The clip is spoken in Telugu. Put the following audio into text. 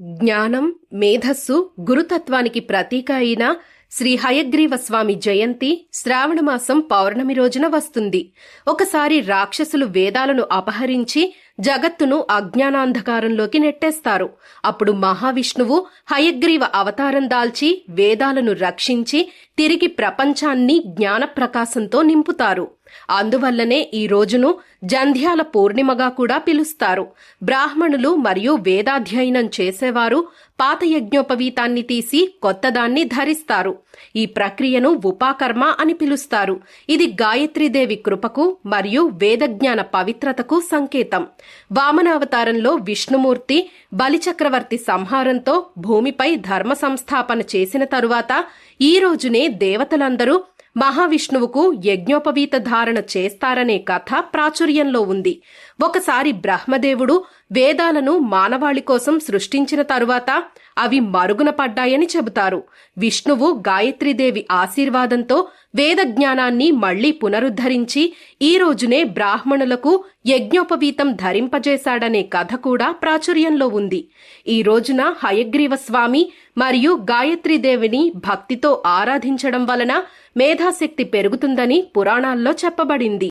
జ్ఞానం మేధస్సు గురుతత్వానికి ప్రతీక అయిన శ్రీ హయగ్రీవ స్వామి జయంతి శ్రావణమాసం పౌర్ణమి రోజున వస్తుంది. ఒకసారి రాక్షసులు వేదాలను అపహరించి జగత్తును అజ్ఞానాంధకారంలోకి నెట్టేస్తారు. అప్పుడు మహావిష్ణువు హయగ్రీవ అవతారం దాల్చి వేదాలను రక్షించి తిరిగి ప్రపంచాన్ని జ్ఞానప్రకాశంతో నింపుతారు. అందువల్లనే ఈ రోజును జంధ్యాల పూర్ణిమగా కూడా పిలుస్తారు. బ్రాహ్మణులు మరియు వేదాధ్యయనం చేసేవారు పాత యజ్ఞోపవీతాన్ని తీసి కొత్తదాన్ని ధరిస్తారు. ఈ ప్రక్రియను ఉపాకర్మ అని పిలుస్తారు. ఇది గాయత్రీదేవి కృపకు మరియు వేదజ్ఞాన పవిత్రతకు సంకేతం. వామనావతారంలో విష్ణుమూర్తి బలిచక్రవర్తి సంహారంతో భూమిపై ధర్మ సంస్థాపన చేసిన తరువాత ఈ రోజునే దేవతలందరూ మహావిష్ణువుకు యజ్ఞోపవీత ధారణ చేస్తారనే కథ ప్రాచుర్యంలో ఉంది. ఒకసారి బ్రహ్మదేవుడు వేదాలను మానవాళి కోసం సృష్టించిన తరువాత అవి మరుగున పడ్డాయని చెబుతారు. విష్ణువు గాయత్రీదేవి ఆశీర్వాదంతో వేద జ్ఞానాన్ని మళ్ళీ పునరుద్ధరించి ఈ రోజునే బ్రాహ్మణులకు యజ్ఞోపవీతం ధరింపజేశాడనే కథ కూడా ప్రాచుర్యంలో ఉంది. ఈ రోజున హయగ్రీవ స్వామి మరియు గాయత్రీదేవిని భక్తితో ఆరాధించడం వలన మేధాశక్తి పెరుగుతుందని పురాణాల్లో చెప్పబడింది.